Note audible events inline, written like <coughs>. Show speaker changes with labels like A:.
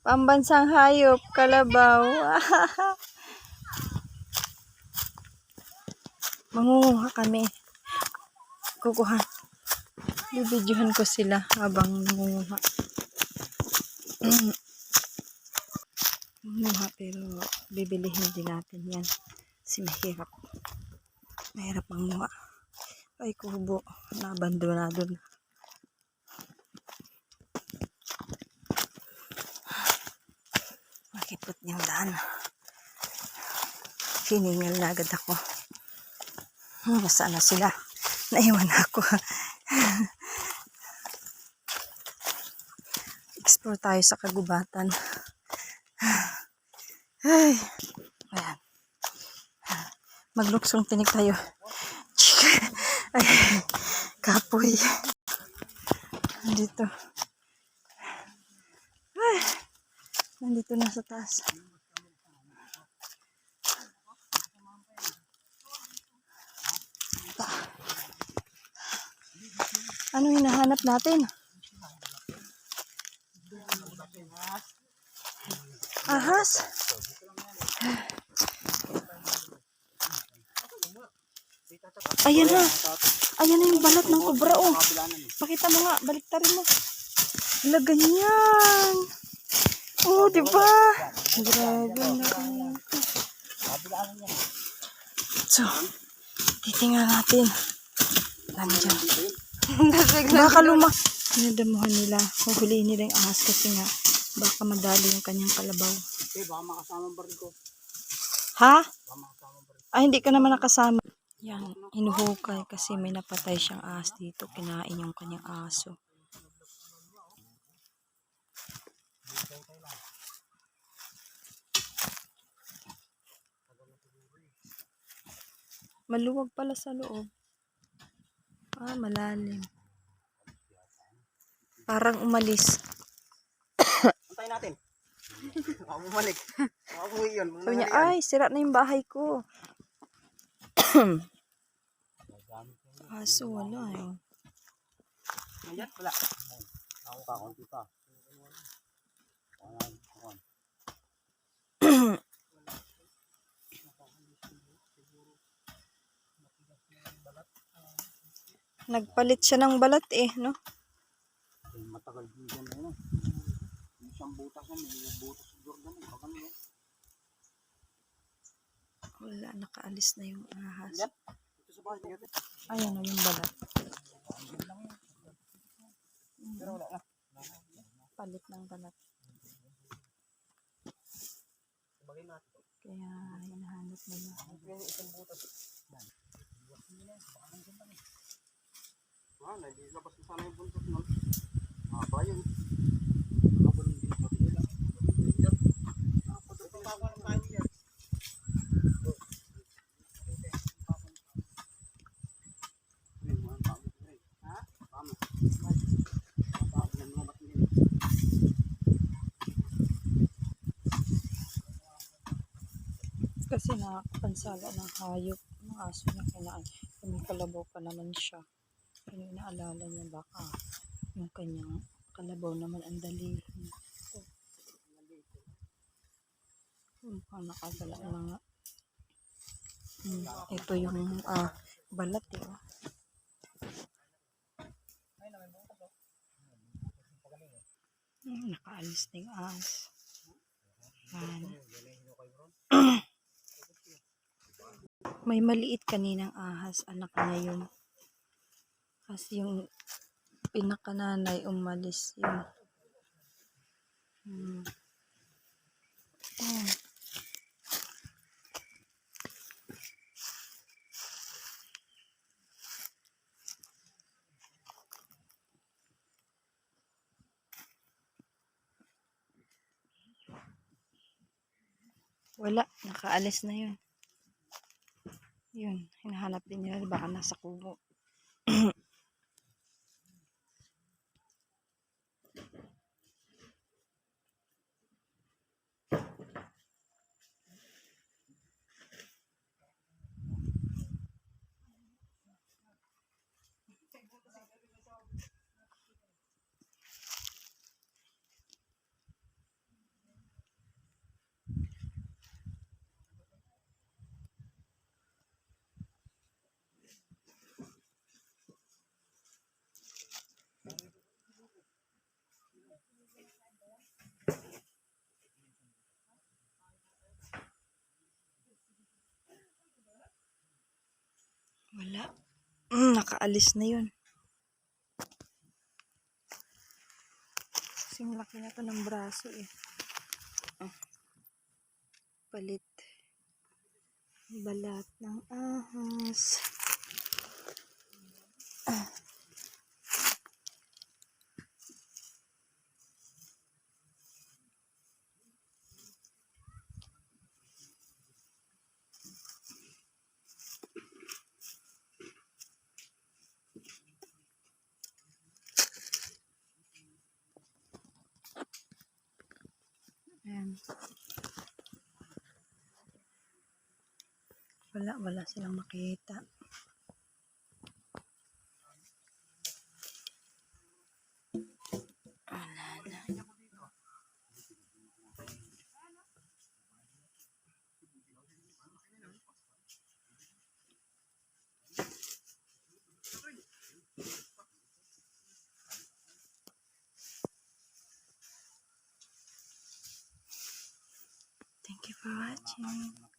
A: Pambansang hayop, kalabaw. <laughs> Mangunguha kami. Kukuha. Bibidyohan ko sila habang nangunguha. <clears throat> Mangunguha pero bibilihin din natin yan. Kasi mahirap. Mahirap manguha. Ay kubo. Naabandonado na. Makipot niyang daan. Hiningal na agad ako. Hmm, na sila? Naiwan na ako. <laughs> Explore tayo sa kagubatan. Ay. Ayan. Magluksong tinig tayo. Ay. Kapoy. Nandito. Nandito na sa taas. Ano hinahanap natin? Ahas. Ayan na. Ayan na yung balat ng kubra oh. Pakita mo nga, baliktarin mo. Wala ganyan. Oh, di ba? Grabe na So, titingnan natin. Nandiyan. Baka luma. Pinadamuhan nila. Huhulihin nila yung ahas kasi nga baka madali yung kanyang kalabaw.
B: Eh, baka makasama ang baril ko.
A: Ha? Ay, hindi ka naman nakasama. Yan, hinuhukay kasi may napatay siyang ahas dito. Kinain yung kanyang aso. Maluwag pala sa loob. Ah, malalim. Parang umalis. <coughs>
B: Antayin natin. Baka bumalik. Baka umuwi yun.
A: Sabi niya, ay, sira na yung bahay ko. <coughs> Aso, wala eh.
B: Ayan, wala. Ako pa, konti pa. Ayan, ayan.
A: Nagpalit siya ng balat eh, no?
B: Matagal din yan na yun. Isang butas yan. May butas sa Jordan. eh. Baka nyo.
A: Wala, nakaalis na yung ahas. Ayan o yung balat.
B: Pero wala na.
A: Palit ng balat. Kaya hinahanap nila.
B: Yung isang butas. Ah, nalilabas na sana yung buntot nun. Ah, ba yun? Nakabon din pa nila. Nakapagod pa ako ng kain yan. Ha? Tama. Tama, yan mga ba't nila.
A: Kasi nakakapansala ng hayop. Ng aso na may kalabaw pa naman siya. Pero inaalala niya baka yung kanyang kalabaw naman ang dalihin. Mukhang nakagala na nga. Hmm, ito yung ah, balat eh. oh. Hmm, nakaalis na yung ahas. Yan. <clears throat> May maliit kaninang ahas, anak niya yun. Kasi yung pinakananay umalis yun. Hmm. Oh. Wala, nakaalis na yun. Yun, hinahanap din nila baka nasa kubo. Nakaalis na yun. Kasing laki na to ng braso eh. Ah. Palit. Balat ng ahas. Ayan. Wala, wala silang makita. ち。